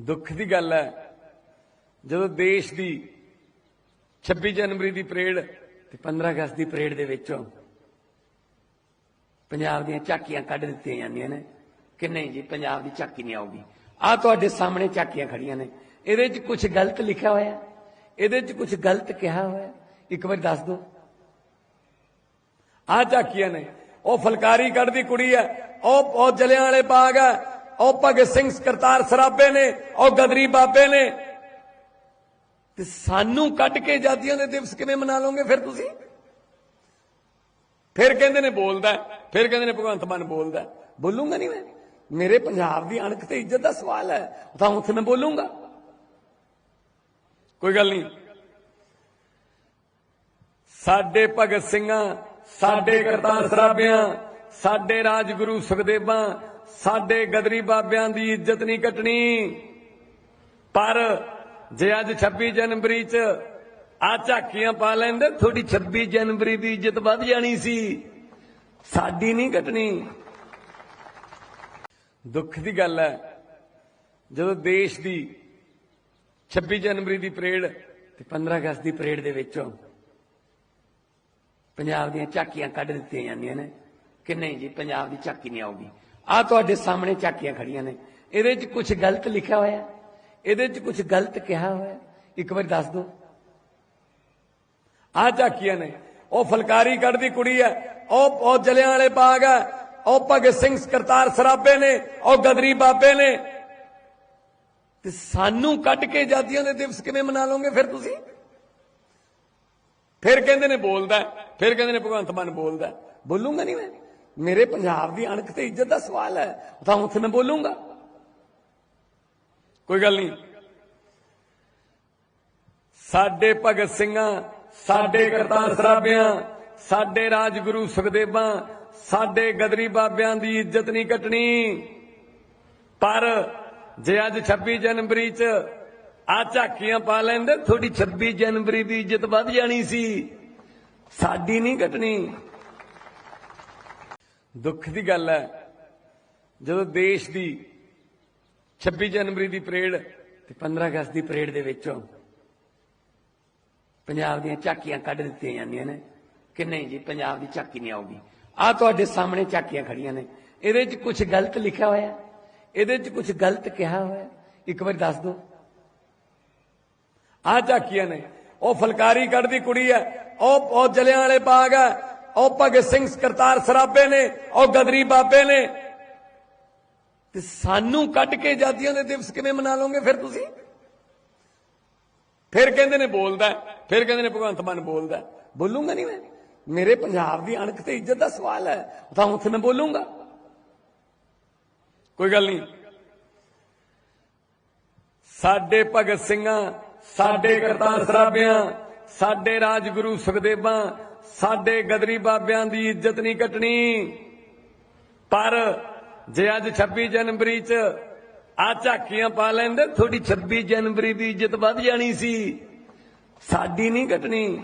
ਦੁੱਖ ਦੀ ਗੱਲ ਹੈ। ਜਦੋਂ ਦੇਸ਼ ਦੀ 26 ਜਨਵਰੀ ਦੀ ਪਰੇਡ ਤੇ 15 ਅਗਸਤ ਦੀ ਪਰੇਡ ਦੇ ਵਿੱਚੋਂ ਪੰਜਾਬ ਦੀਆਂ ਝਾਕੀਆਂ ਕੱਢ ਦਿੱਤੀਆਂ ਜਾਂਦੀਆਂ ਨੇ। ਕਿ ਨਹੀਂ ਜੀ, ਪੰਜਾਬ ਦੀ ਝਾਕੀ ਨਹੀਂ ਆਊਗੀ। ਆ ਤੁਹਾਡੇ ਸਾਹਮਣੇ ਝਾਕੀਆਂ ਖੜੀਆਂ ਨੇ। ਇਹਦੇ 'ਚ ਕੁਝ ਗਲਤ ਲਿਖਿਆ ਹੋਇਆ ਇਹਦੇ 'ਚ ਕੁਝ ਗਲਤ ਕਿਹਾ ਹੋਇਆ ਇੱਕ ਵਾਰ ਦੱਸ ਦਿਓ। ਆ ਝਾਕੀਆਂ ਨੇ। ਉਹ ਫਲਕਾਰੀ ਕੱਢਦੀ ਕੁੜੀ ਹੈ। ਉਹ ਉਹ ਜਲਿਆਂ ਵਾਲੇ ਬਾਗ ਹੈ। ਉਹ ਭਗਤ ਸਿੰਘ ਕਰਤਾਰ ਸਰਾਬੇ ਨੇ, ਉਹ ਗਦਰੀ ਬਾਬੇ ਨੇ। ਤੇ ਸਾਨੂੰ ਕੱਢ ਕੇ ਆਜ਼ਾਦੀਆਂ ਦੇ ਦਿਵਸ ਕਿਵੇਂ ਮਨਾ ਲਓਗੇ ਫਿਰ ਤੁਸੀਂ? ਫਿਰ ਕਹਿੰਦੇ ਨੇ ਬੋਲਦਾ ਫਿਰ ਕਹਿੰਦੇ ਨੇ ਭਗਵੰਤ ਮਾਨ ਬੋਲਦਾ ਬੋਲੂਗਾ ਬੋਲੂੰਗਾ ਨਹੀਂ ਮੈਂ? ਮੇਰੇ ਪੰਜਾਬ ਦੀ ਅਣਖ ਤੇ ਇੱਜ਼ਤ ਦਾ ਸਵਾਲ ਹੈ, ਤਾਂ ਉੱਥੇ ਮੈਂ ਬੋਲੂੰਗਾ। ਕੋਈ ਗੱਲ ਨਹੀਂ। ਸਾਡੇ ਭਗਤ ਸਿੰਘਾਂ, ਸਾਡੇ ਕਰਤਾਰ ਸਰਾਬਿਆਂ ਸਾਡੇ ਰਾਜਗੁਰੂ ਸੁਖਦੇਵਾਂ ਸਾਡੇ ਗਦਰੀ ਬਾਬਿਆਂ ਦੀ ਇੱਜ਼ਤ ਨਹੀਂ ਕੱਟਣੀ। ਪਰ ਜੇ ਅੱਜ 26 ਜਨਵਰੀ 'ਚ ਆ ਝਾਕੀਆਂ ਪਾ ਲੈਂਦੇ ਥੋੜੀ 26 ਜਨਵਰੀ ਦੀ ਇੱਜ਼ਤ ਵੱਧ ਜਾਣੀ ਸੀ। ਸਾਡੀ ਨਹੀਂ ਕੱਟਣੀ। ਦੁੱਖ ਦੀ ਗੱਲ ਹੈ, ਜਦੋਂ ਦੇਸ਼ ਦੀ 26 ਜਨਵਰੀ ਦੀ ਪਰੇਡ ਤੇ 15 ਅਗਸਤ ਦੀ ਪਰੇਡ ਦੇ ਵਿੱਚੋਂ ਪੰਜਾਬ ਦੀਆਂ ਝਾਕੀਆਂ ਕੱਢ ਦਿੱਤੀਆਂ ਜਾਂਦੀਆਂ ਨੇ, ਕਿ ਨਹੀਂ ਜੀ, ਪੰਜਾਬ ਦੀ ਝਾਕੀ ਨਹੀਂ ਆਊਗੀ। ਆ ਤੁਹਾਡੇ ਸਾਹਮਣੇ ਝਾਕੀਆਂ ਖੜੀਆਂ ਨੇ। ਇਹਦੇ 'ਚ ਕੁਝ ਗਲਤ ਲਿਖਿਆ ਹੋਇਆ? ਇਹਦੇ 'ਚ ਕੁਝ ਗਲਤ ਕਿਹਾ ਹੋਇਆ? ਇੱਕ ਵਾਰ ਦੱਸ ਦਿਓ। ਆ ਝਾਕੀਆਂ ਨੇ। ਉਹ ਫਲਕਾਰੀ ਕੱਢਦੀ ਕੁੜੀ ਹੈ ਉਹ ਉਹ ਜਲਿਆਂ ਵਾਲੇ ਬਾਗ ਹੈ ਉਹ ਭਗਤ ਸਿੰਘ ਕਰਤਾਰ ਸਰਾਬੇ ਨੇ। ਉਹ ਗਦਰੀ ਬਾਬੇ ਨੇ। ਤੇ ਸਾਨੂੰ ਕੱਢ ਕੇ ਆਜ਼ਾਦੀਆਂ ਦੇ ਦਿਵਸ ਕਿਵੇਂ ਮਨਾ ਲਓਗੇ ਫਿਰ ਤੁਸੀਂ? ਫਿਰ ਕਹਿੰਦੇ ਨੇ ਬੋਲਦਾ ਫਿਰ ਕਹਿੰਦੇ ਨੇ ਭਗਵੰਤ ਮਾਨ ਬੋਲਦਾ ਬੋਲੂਗਾ ਬੋਲੂੰਗਾ ਨਹੀਂ ਮੈਂ? ਮੇਰੇ ਪੰਜਾਬ ਦੀ ਅਣਖ ਤੇ ਇੱਜ਼ਤ ਦਾ ਸਵਾਲ ਹੈ, ਤਾਂ ਉੱਥੇ ਮੈਂ ਬੋਲੂੰਗਾ। ਕੋਈ ਗੱਲ ਨਹੀਂ। ਸਾਡੇ ਭਗਤ ਸਿੰਘਾਂ, ਸਾਡੇ ਕਰਤਾਰ ਸਰਾਬਿਆਂ ਸਾਡੇ ਰਾਜਗੁਰੂ ਸੁਖਦੇਵਾਂ, ਸਾਡੇ ਗਦਰੀ ਬਾਬਿਆਂ ਦੀ ਇੱਜ਼ਤ ਨਹੀਂ ਕੱਟਣੀ। ਪਰ ਜੇ ਅੱਜ 26 ਜਨਵਰੀ 'ਚ ਆ ਝਾਕੀਆਂ ਪਾ ਲੈਂਦੇ ਥੋੜੀ 26 ਜਨਵਰੀ ਦੀ ਇੱਜ਼ਤ ਵੱਧ ਜਾਣੀ ਸੀ। ਸਾਡੀ ਨਹੀਂ ਕੱਟਣੀ। ਦੁੱਖ ਦੀ ਗੱਲ ਹੈ, ਜਦੋਂ ਦੇਸ਼ ਦੀ 26 ਜਨਵਰੀ ਦੀ ਪਰੇਡ ਤੇ 15 ਅਗਸਤ ਦੀ ਪਰੇਡ ਦੇ ਵਿੱਚੋਂ ਪੰਜਾਬ ਦੀਆਂ ਝਾਕੀਆਂ ਕੱਢ ਦਿੱਤੀਆਂ ਜਾਂਦੀਆਂ ਨੇ, ਕਿ ਨਹੀਂ ਜੀ, ਪੰਜਾਬ ਦੀ ਝਾਕੀ ਨਹੀਂ ਆਊਗੀ। ਆ ਤੁਹਾਡੇ ਸਾਹਮਣੇ ਝਾਕੀਆਂ ਖੜੀਆਂ ਨੇ। ਇਹਦੇ 'ਚ ਕੁਝ ਗਲਤ ਲਿਖਿਆ ਹੋਇਆ? ਇਹਦੇ 'ਚ ਕੁਝ ਗਲਤ ਕਿਹਾ ਹੋਇਆ? ਇੱਕ ਵਾਰ ਦੱਸ ਦਿਓ। ਆ ਝਾਕੀਆਂ ਨੇ। ਉਹ ਫਲਕਾਰੀ ਕੱਢਦੀ ਕੁੜੀ ਹੈ। ਉਹ ਉਹ ਜਲਿਆਂ ਵਾਲੇ ਬਾਗ ਹੈ। ਉਹ ਭਗਤ ਸਿੰਘ ਕਰਤਾਰ ਸਰਾਬੇ ਨੇ, ਉਹ ਗਦਰੀ ਬਾਬੇ ਨੇ। ਤੇ ਸਾਨੂੰ ਕੱਢ ਕੇ ਆਜ਼ਾਦੀਆਂ ਦੇ ਦਿਵਸ ਕਿਵੇਂ ਮਨਾ ਲਓਗੇ ਫਿਰ ਤੁਸੀਂ? ਫਿਰ ਕਹਿੰਦੇ ਨੇ ਬੋਲਦਾ ਫਿਰ ਕਹਿੰਦੇ ਨੇ ਭਗਵੰਤ ਮਾਨ ਬੋਲਦਾ ਬੋਲੂਗਾ ਬੋਲੂੰਗਾ ਨਹੀਂ ਮੈਂ? ਮੇਰੇ ਪੰਜਾਬ ਦੀ ਅਣਖ ਤੇ ਇੱਜ਼ਤ ਦਾ ਸਵਾਲ ਹੈ, ਤਾਂ ਉੱਥੇ ਮੈਂ ਬੋਲੂੰਗਾ। ਕੋਈ ਗੱਲ ਨਹੀਂ। ਸਾਡੇ ਭਗਤ ਸਿੰਘਾਂ, ਸਾਡੇ ਕਰਤਾਰ ਸਰਾਬਿਆਂ, ਸਾਡੇ ਰਾਜਗੁਰੂ ਸੁਖਦੇਵਾਂ ਸਾਡੇ ਗਦਰੀ ਬਾਬਿਆਂ ਦੀ ਇੱਜ਼ਤ ਨਹੀਂ ਕੱਟਣੀ। ਪਰ ਜੇ ਅੱਜ 26 ਜਨਵਰੀ 'ਚ ਆ ਝਾਕੀਆਂ ਪਾ ਲੈਂਦੇ ਥੋੜੀ 26 ਜਨਵਰੀ ਦੀ ਇੱਜ਼ਤ ਵੱਧ ਜਾਣੀ ਸੀ। ਸਾਡੀ ਨਹੀਂ ਕੱਟਣੀ।